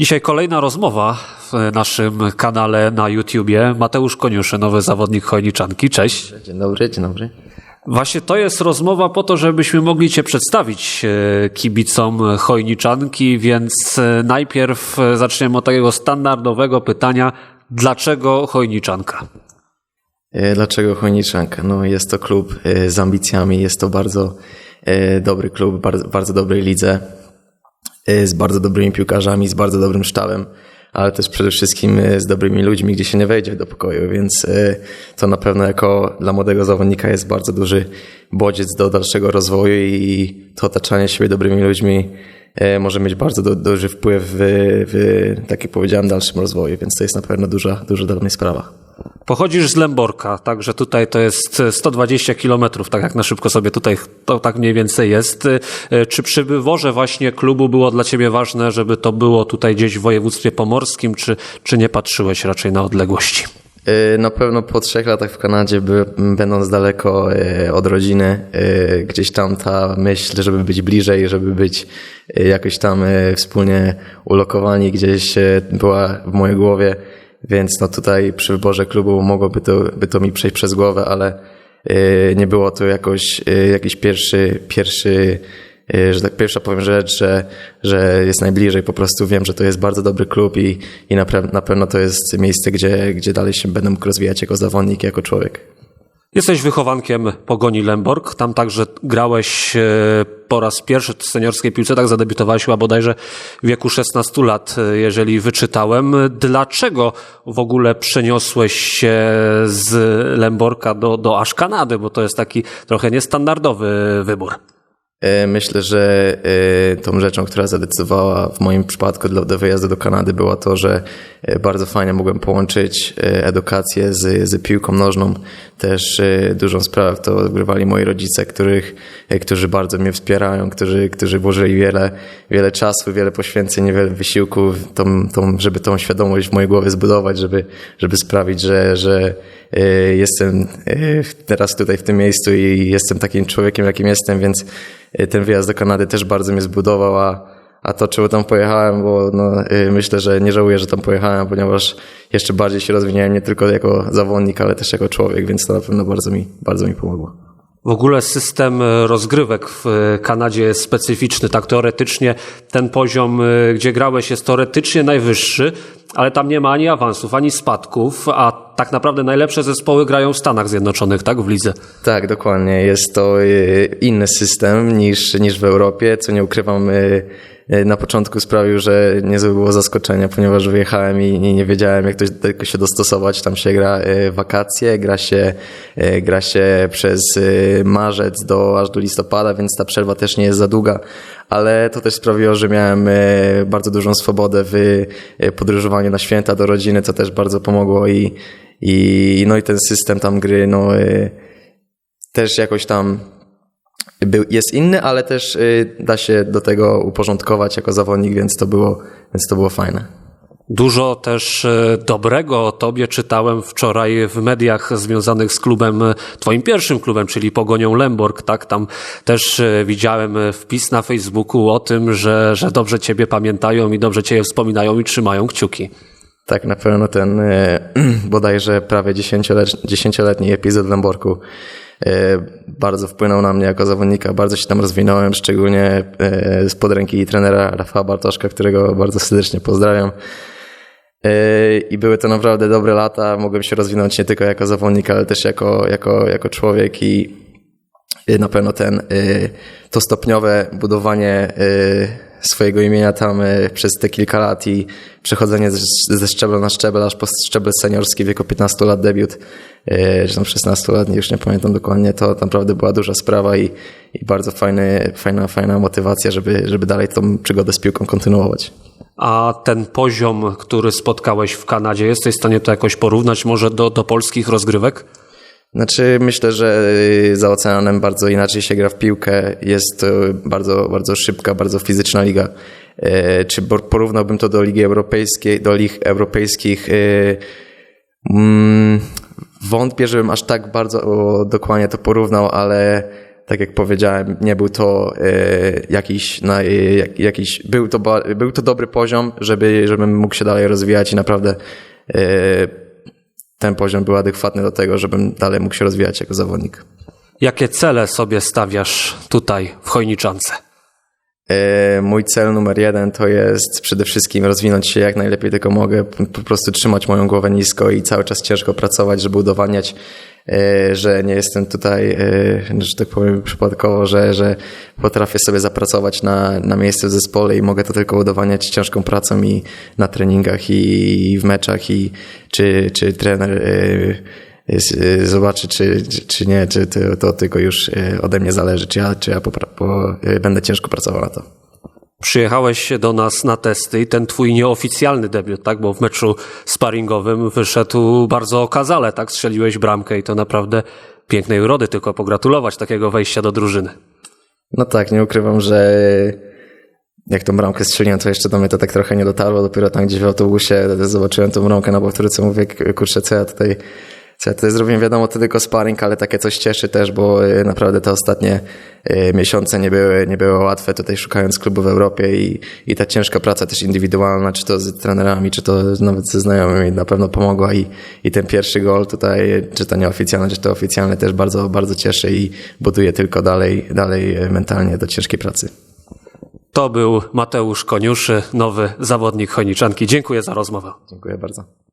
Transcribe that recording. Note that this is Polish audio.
Dzisiaj kolejna rozmowa w naszym kanale na YouTubie. Mateusz Koniuszy, nowy zawodnik Chojniczanki. Cześć. Dzień dobry, dzień dobry. Właśnie to jest rozmowa po to, żebyśmy mogli Cię przedstawić e, kibicom Chojniczanki, więc e, najpierw e, zaczniemy od takiego standardowego pytania. Dlaczego Chojniczanka? Dlaczego Chojniczanka? No jest to klub z ambicjami, jest to bardzo dobry klub, bardzo, bardzo dobrej lidze, z bardzo dobrymi piłkarzami, z bardzo dobrym sztabem, ale też przede wszystkim e, z dobrymi ludźmi, gdzie się nie wejdzie do pokoju, więc e, to na pewno jako dla młodego zawodnika jest bardzo duży bodziec do dalszego rozwoju i to otaczanie siebie dobrymi ludźmi może mieć bardzo du- duży wpływ w, w, tak jak powiedziałem, dalszym rozwoju, więc to jest na pewno duża, duża dla mnie sprawa. Pochodzisz z Lęborka, także tutaj to jest 120 kilometrów, tak jak na szybko sobie tutaj to tak mniej więcej jest. E, Czy przy wyborze właśnie klubu było dla Ciebie ważne, żeby to było tutaj gdzieś w województwie pomorskim, czy, czy nie patrzyłeś raczej na odległości? Y, Na pewno po trzech latach w Kanadzie, będąc daleko y, od rodziny, gdzieś tam ta myśl, żeby być bliżej, żeby być jakoś tam wspólnie ulokowani gdzieś była w mojej głowie, więc no tutaj przy wyborze klubu mogłoby to, by to mi przejść przez głowę, ale y, nie było to jakoś, y, jakiś pierwszy, pierwszy y, że tak pierwsza powiem rzecz, że, że jest najbliżej. Po prostu wiem, że to jest bardzo dobry klub i, i na, na pewno to jest miejsce, gdzie, gdzie dalej się będę mógł rozwijać jako zawodnik, jako człowiek. Jesteś wychowankiem Pogoni Lęborg, tam także grałeś e, po raz pierwszy w seniorskiej piłce, tak zadebiutowałeś chyba bodajże w wieku 16 lat, e, jeżeli wyczytałem. Dlaczego w ogóle przeniosłeś się z Lęborka do, do aż Kanady, bo to jest taki trochę niestandardowy wybór. E, Myślę, że e, tą rzeczą, która zadecydowała w moim przypadku do, do wyjazdu do Kanady była to, że e, bardzo fajnie mogłem połączyć edukację z, z piłką nożną. Też dużą sprawę w to odgrywali moi rodzice, których, którzy bardzo mnie wspierają, którzy, którzy włożyli wiele, wiele czasu, wiele poświęceń, wiele wysiłku, tą, tą, żeby tą świadomość w mojej głowie zbudować, żeby, żeby sprawić, że, że jestem e, teraz tutaj w tym miejscu i jestem takim człowiekiem, jakim jestem, więc e, ten wyjazd do Kanady też bardzo mnie zbudował, a, a to czemu tam pojechałem, bo no, e, myślę, że nie żałuję, że tam pojechałem, ponieważ jeszcze bardziej się rozwinąłem nie tylko jako zawodnik, ale też jako człowiek, więc to na pewno bardzo mi, bardzo mi pomogło. W ogóle system e, rozgrywek w e, Kanadzie jest specyficzny. Tak teoretycznie ten poziom, e, gdzie grałeś, jest teoretycznie najwyższy, ale tam nie ma ani awansów, ani spadków, a tak naprawdę najlepsze zespoły grają w Stanach Zjednoczonych, tak, w lidze. Tak, dokładnie. Jest to y, inny system niż, niż w Europie, co nie ukrywam. Y, Na początku sprawił, że niezłe było zaskoczenie, ponieważ wyjechałem i nie wiedziałem, jak to się dostosować. Tam się gra y, wakacje, gra się, y, gra się przez marzec do, aż do listopada, więc ta przerwa też nie jest za długa. Ale to też sprawiło, że miałem bardzo dużą swobodę w podróżowaniu na święta do rodziny, co też bardzo pomogło i, i, no i ten system tam gry, no, też jakoś tam był, jest inny, ale też y, da się do tego uporządkować jako zawodnik, więc to było, więc to było fajne. Dużo też e, dobrego o tobie czytałem wczoraj w mediach związanych z klubem, e, twoim pierwszym klubem, czyli Pogonią Lęborg, tak? Tam też widziałem wpis na Facebooku o tym, że, że dobrze ciebie pamiętają i dobrze ciebie wspominają i trzymają kciuki. Tak, na pewno ten y, bodajże prawie dziesięcioletni, epizod y, bardzo wpłynął na mnie jako zawodnika, bardzo się tam rozwinąłem, szczególnie y, spod ręki trenera Rafała Bartoszka, którego bardzo serdecznie pozdrawiam. Y, I były to naprawdę dobre lata. Mogłem się rozwinąć nie tylko jako zawodnik, ale też jako, jako, jako człowiek i na pewno ten, to stopniowe budowanie swojego imienia tam y, przez te kilka lat i przechodzenie ze, ze szczebla na szczebel, aż po szczebel seniorski w wieku 15 lat debiut, czy tam 16 lat, już nie pamiętam dokładnie, to naprawdę była duża sprawa i, i bardzo fajny, fajna, fajna motywacja, żeby, żeby dalej tą przygodę z piłką kontynuować. A ten poziom, który spotkałeś w Kanadzie, jesteś w stanie to jakoś porównać może do, do polskich rozgrywek? Znaczy, myślę, że y, za oceanem bardzo inaczej się gra w piłkę. Jest to bardzo, bardzo szybka, bardzo fizyczna liga. E, Czy porównałbym to do Ligi Europejskiej, do lig europejskich? y, mm, Wątpię, żebym aż tak bardzo dokładnie to porównał, ale tak jak powiedziałem, nie był to jakiś, jakiś był, to, był to dobry poziom, żeby, żebym mógł się dalej rozwijać i naprawdę ten poziom był adekwatny do tego, żebym dalej mógł się rozwijać jako zawodnik. Jakie cele sobie stawiasz tutaj w Chojniczance? E, Mój cel numer jeden to jest przede wszystkim rozwinąć się jak najlepiej tylko mogę, po prostu trzymać moją głowę nisko i cały czas ciężko pracować, żeby udowadniać, e, że nie jestem tutaj, e, że tak powiem przypadkowo, że, że potrafię sobie zapracować na, na miejsce w zespole i mogę to tylko udowadniać ciężką pracą i na treningach i, w meczach i czy, czy trener zobaczy, czy, czy, nie, czy to, tylko już e, ode mnie zależy, czy ja, czy ja popra- po, e, będę ciężko pracował na to. Przyjechałeś do nas na testy i ten twój nieoficjalny debiut, tak? Bo w meczu sparingowym wyszedł bardzo okazale, tak? Strzeliłeś bramkę i to naprawdę pięknej urody, tylko pogratulować takiego wejścia do drużyny. No tak, nie ukrywam, że jak tą bramkę strzeliłem, to jeszcze do mnie to tak trochę nie dotarło. Dopiero tam gdzieś w autobusie zobaczyłem tą bramkę na powtórce, mówię, kurczę, co ja tutaj, co ja tutaj zrobiłem. Wiadomo, to tylko sparring, ale takie coś cieszy też, bo e, naprawdę te ostatnie e, miesiące nie były, nie były łatwe tutaj szukając klubu w Europie i, i ta ciężka praca też indywidualna, czy to z trenerami, czy to nawet ze znajomymi na pewno pomogła i, i ten pierwszy gol tutaj, czy to nieoficjalny, czy to oficjalny też bardzo, bardzo cieszy i buduje tylko dalej, dalej e, mentalnie do ciężkiej pracy. To był Mateusz Koniuszy, nowy zawodnik Chojniczanki. Dziękuję za rozmowę. Dziękuję bardzo.